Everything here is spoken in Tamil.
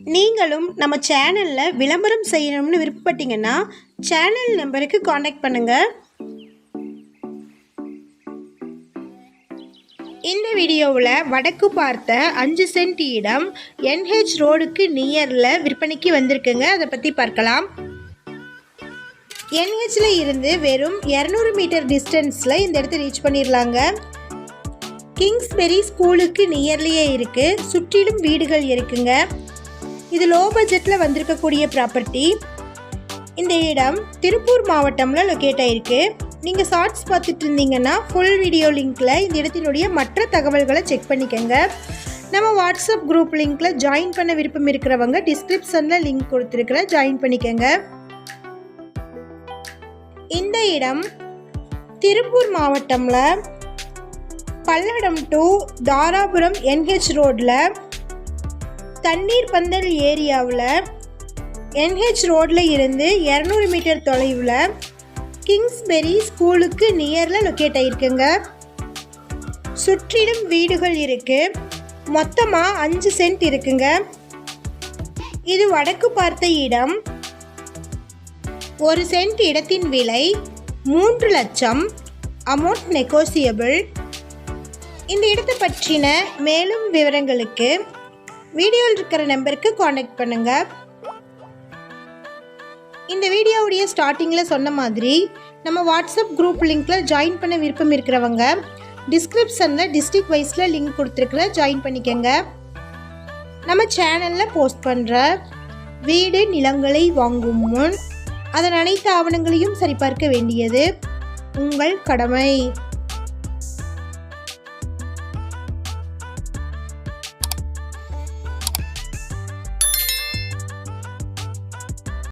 நீங்களும் நம்ம சேனலில் விளம்பரம் செய்யணும்னு விருப்பப்பட்டீங்கன்னா சேனல் நம்பருக்கு காண்டாக்ட் பண்ணுங்கள் இந்த வீடியோவில் வடக்கு பார்த்த அஞ்சு சென்ட் இடம் என்ஹெச் ரோடுக்கு நியரில் விற்பனைக்கு வந்திருக்குங்க. அதை பற்றி பார்க்கலாம். என்ஹெச்ல இருந்து வெறும் இரநூறு மீட்டர் டிஸ்டன்ஸில் இந்த இடத்த ரீச் பண்ணிடலாங்க கிங்ஸ்பெரி ஸ்கூலுக்கு நியர்லியே இருக்குது சுற்றிலும் வீடுகள் இருக்குங்க. இது லோ பட்ஜெட்டில் வந்திருக்கக்கூடிய ப்ராப்பர்ட்டி இந்த இடம் திருப்பூர் மாவட்டமில் லொக்கேட் ஆயிருக்கு. நீங்கள் ஷார்ட்ஸ் பார்த்துட்டு இருந்தீங்கன்னா ஃபுல் வீடியோ லிங்க்கில் இந்த இடத்தினுடைய மற்ற தகவல்களை செக் பண்ணிக்கோங்க. நம்ம வாட்ஸ்அப் குரூப் லிங்க்கில் ஜாயின் பண்ண விருப்பம் இருக்கிறவங்க டிஸ்கிரிப்ஷனில் லிங்க் கொடுத்துருக்குற ஜாயின் பண்ணிக்கோங்க. இந்த இடம் திருப்பூர் மாவட்டமில் பல்லடம் டு தாராபுரம் என்ஹெச் ரோட்டில் தண்ணீர் பந்தல் ஏரியாவில் என்ஹெச் ரோட்டில் இருந்து இரநூறு மீட்டர் தொலைவில் கிங்ஸ்பெரி ஸ்கூலுக்கு நியரில் லொக்கேட் ஆகிருக்குங்க சுற்றிலும் வீடுகள் இருக்குது மொத்தமாக அஞ்சு சென்ட் இருக்குங்க. இது வடக்கு பார்த்த இடம். ஒரு சென்ட் இடத்தின் விலை மூன்று லட்சம். அமௌண்ட் நெகோசியபிள் இந்த இடத்தை பற்றின மேலும் விவரங்களுக்கு வீடியோவில் இருக்கிற நம்பருக்கு காண்டாக்ட் பண்ணுங்க. இந்த வீடியோவுடைய ஸ்டார்டிங்கில் சொன்ன மாதிரி நம்ம வாட்ஸ்அப் குரூப் லிங்க்கில் ஜாயின் பண்ண விருப்பம் இருக்கிறவங்க டிஸ்கிரிப்ஷனில் டிஸ்ட்ரிக் வைஸில் லிங்க் கொடுத்துருக்குற ஜாயின் பண்ணிக்கோங்க. நம்ம சேனலில் போஸ்ட் பண்ணுற வீடு நிலங்களை வாங்கும் முன் அதன் அனைத்து ஆவணங்களையும் சரிபார்க்க வேண்டியது உங்கள் கடமை.